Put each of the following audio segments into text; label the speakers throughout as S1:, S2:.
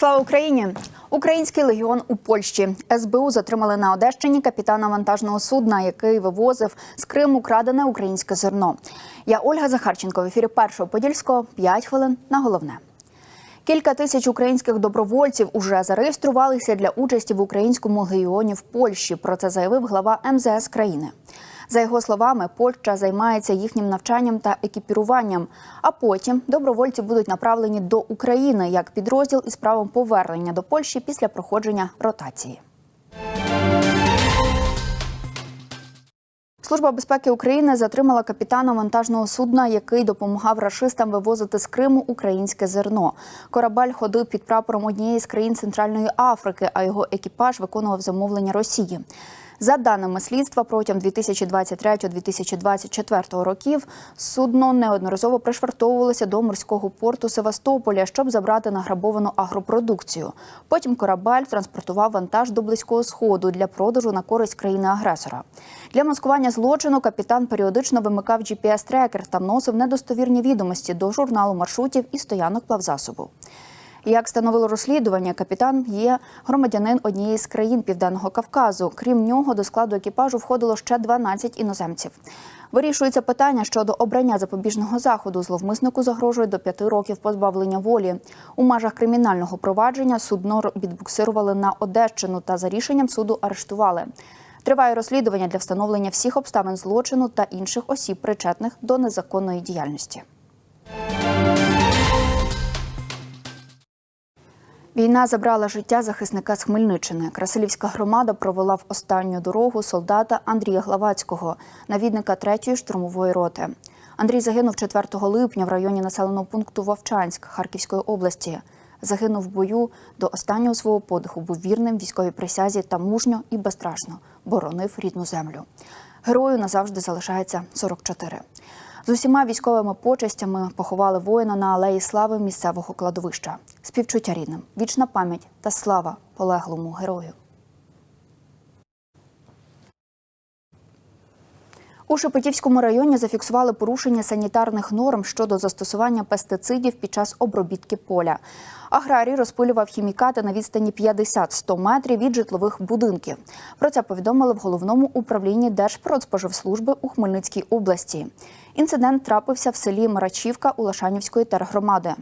S1: Слава Україні! Український легіон у Польщі СБУ затримали на Одещині капітана вантажного судна, який вивозив з Криму крадене українське зерно. Я Ольга Захарченко в ефірі першого подільського 5 хвилин на головне. Кілька тисяч українських добровольців уже зареєструвалися для участі в українському легіоні в Польщі. Про це заявив глава МЗС країни. За його словами, Польща займається їхнім навчанням та екіпіруванням. А потім добровольці будуть направлені до України як підрозділ із правом повернення до Польщі після проходження ротації. Служба безпеки України затримала капітана вантажного судна, який допомагав рашистам вивозити з Криму українське зерно. Корабель ходив під прапором однієї з країн Центральної Африки, а його екіпаж виконував замовлення Росії. За даними слідства, протягом 2023-2024 років судно неодноразово пришвартовувалося до морського порту Севастополя, щоб забрати награбовану агропродукцію. Потім корабель транспортував вантаж до близького сходу для продажу на користь країни-агресора. Для маскування злочину капітан періодично вимикав GPS-трекер та вносив недостовірні відомості до журналу маршрутів і стоянок плавзасобу. Як становило розслідування, капітан є громадянин однієї з країн Південного Кавказу. Крім нього, до складу екіпажу входило ще 12 іноземців. Вирішується питання щодо обрання запобіжного заходу. Зловмиснику загрожує до п'яти років позбавлення волі. У межах кримінального провадження судно відбуксирували на Одещину та за рішенням суду арештували. Триває розслідування для встановлення всіх обставин злочину та інших осіб, причетних до незаконної діяльності. Війна забрала життя захисника з Хмельниччини. Красилівська громада провела в останню дорогу солдата Андрія Главацького, навідника 3-ї штурмової роти. Андрій загинув 4 липня в районі населеного пункту Вовчанськ Харківської області. Загинув в бою до останнього свого подиху, був вірним військовій присязі та мужньо і безстрашно боронив рідну землю. Герою назавжди залишається 44. З усіма військовими почестями поховали воїна на алеї слави місцевого кладовища. Співчуття рідним, вічна пам'ять та слава полеглому герою. У Шепетівському районі зафіксували порушення санітарних норм щодо застосування пестицидів під час обробітки поля. Аграрій розпилював хімікати на відстані 50-100 метрів від житлових будинків. Про це повідомили в головному управлінні Держпродспоживслужби у Хмельницькій області. Інцидент трапився в селі Марачівка Улашанівської тергромади.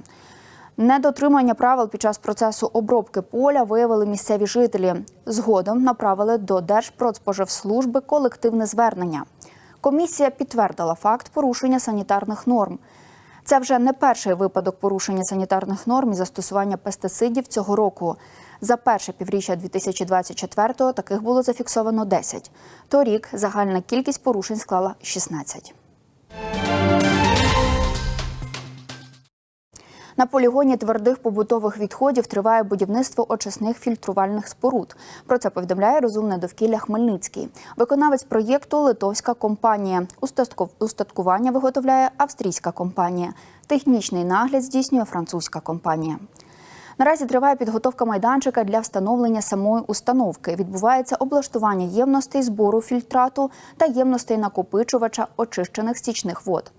S1: Недотримання правил під час процесу обробки поля виявили місцеві жителі. Згодом направили до Держпродспоживслужби колективне звернення. Комісія підтвердила факт порушення санітарних норм. Це вже не перший випадок порушення санітарних норм і застосування пестицидів цього року. За перше півріччя 2024-го таких було зафіксовано 10. Торік загальна кількість порушень склала 16. На полігоні твердих побутових відходів триває будівництво очисних фільтрувальних споруд. Про це повідомляє розумне довкілля Хмельницький. Виконавець проєкту литовська компанія. Устаткування виготовляє австрійська компанія. Технічний нагляд здійснює французька компанія. Наразі триває підготовка майданчика для встановлення самої установки. Відбувається облаштування ємностей збору фільтрату та ємностей накопичувача очищених стічних вод.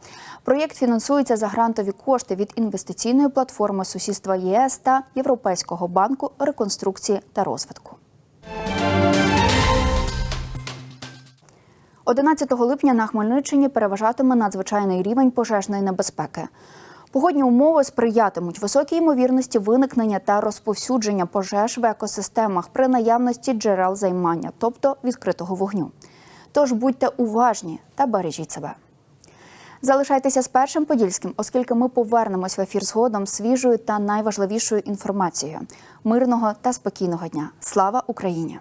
S1: Проєкт фінансується за грантові кошти від інвестиційної платформи сусідства ЄС та Європейського банку реконструкції та розвитку. 11 липня на Хмельниччині переважатиме надзвичайний рівень пожежної небезпеки. Погодні умови сприятимуть високій ймовірності виникнення та розповсюдження пожеж в екосистемах при наявності джерел займання, тобто відкритого вогню. Тож будьте уважні та бережіть себе. Залишайтеся з першим подільським, оскільки ми повернемось в ефір згодом свіжою та найважливішою інформацією. Мирного та спокійного дня. Слава Україні!